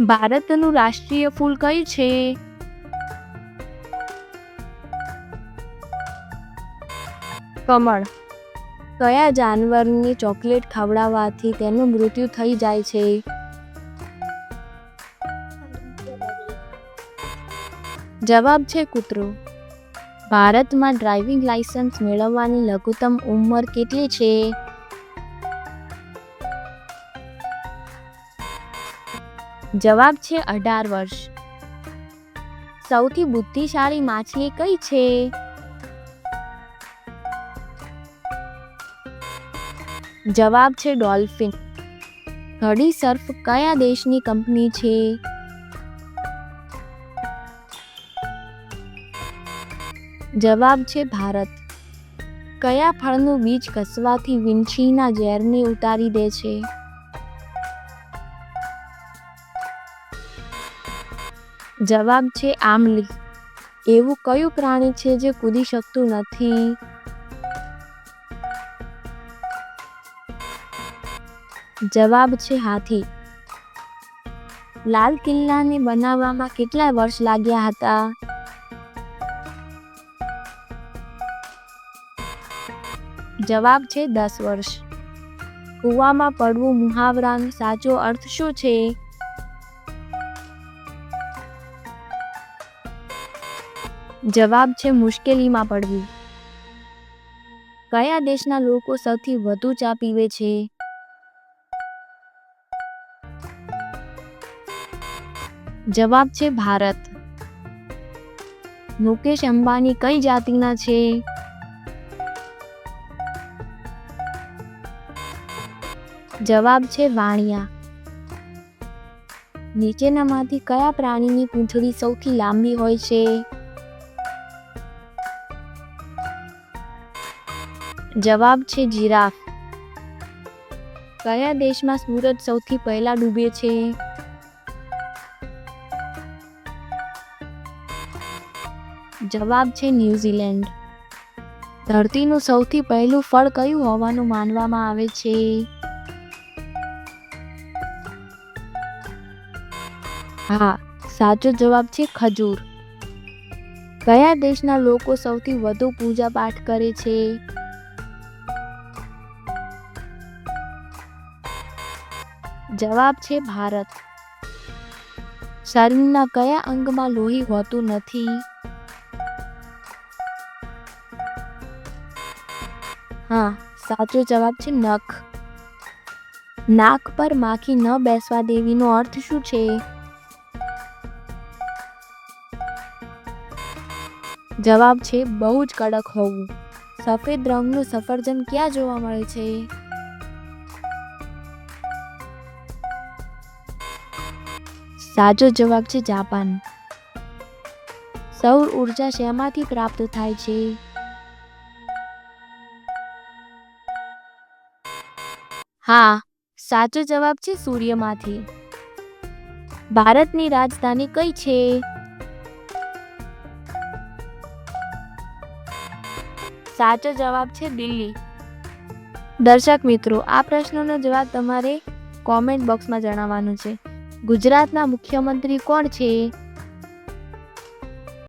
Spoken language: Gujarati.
ભારતનું રાષ્ટ્રીય ફૂલ કયું છે? કમળ. કયા જાનવરની ચોકલેટ ખવડાવવાથી તેનું મૃત્યુ થઈ જાય છે? જવાબ છે કૂતરો. ભારતમાં ડ્રાઇવિંગ લાયસન્સ મેળવવાની લઘુત્તમ ઉંમર કેટલી છે? જવાબ છે અઢાર વર્ષ. સૌથી બુદ્ધિશાળી માછલી કઈ છે? જવાબ છે ડોલ્ફિન. ઘડી સર્ફ કયા દેશની કંપની છે? જવાબ છે ભારત. કયા ફળનું બીજ ઘસવાથી વિંછીના ઝેરને ઉતારી દે છે? જવાબ છે આમલી એવું કયું પ્રાણી છે જે કૂદી શકતું નથી? જવાબ છે હાથી. લાલ કિલ્લાને બનાવવામાં કેટલા વર્ષ લાગ્યા હતા? જવાબ છે દસ વર્ષ. કૂવામાં પડવું મુહાવરાનો સાચો અર્થ શું છે? જવાબ છે મુશ્કેલીમાં પડવું. કયા દેશના લોકો સૌથી વધુ ચા પીવે છે? જવાબ છે ભારત. મુકેશ અંબાની કઈ જાતિના છે? જવાબ છે વાણિયા. નીચેનામાંથી કયા પ્રાણીની પૂંછડી સૌથી લાંબી હોય છે? જવાબ છે જીરાફ. કયા દેશમાં સૂરજ સૌથી પહેલા ડૂબે છે? જવાબ છે ન્યૂઝીલેન્ડ. ધરતીનું સૌથી પહેલું ફળ કયું હોવાનું માનવામાં આવે છે? હા, સાચો જવાબ છે ખજૂર. કયા દેશના લોકો સૌથી વધુ પૂજા પાઠ કરે છે? જવાબ છે ભારત. શરીરના કયા અંગમાં લોહી હોતું નથી? હા, સાચો જવાબ છે નખ. નાક પર માખી ન બેસવા દેવીનો અર્થ શું છે? જવાબ છે બહુ જ કડક હોવું. સફેદ રંગનું સફરજન ક્યાં જોવા મળે છે? સાચો જવાબ છે જાપાન. સૌર ઊર્જા શેમાંથી પ્રાપ્ત થાય છે? હા, સાચો જવાબ છે સૂર્યમાંથી. ભારતની રાજધાની કઈ છે? સાચો જવાબ છે દિલ્હી. દર્શક મિત્રો, આ પ્રશ્નનો જવાબ તમારે કોમેન્ટ બોક્સમાં જણાવવાનું છે. ગુજરાતના મુખ્યમંત્રી કોણ છે?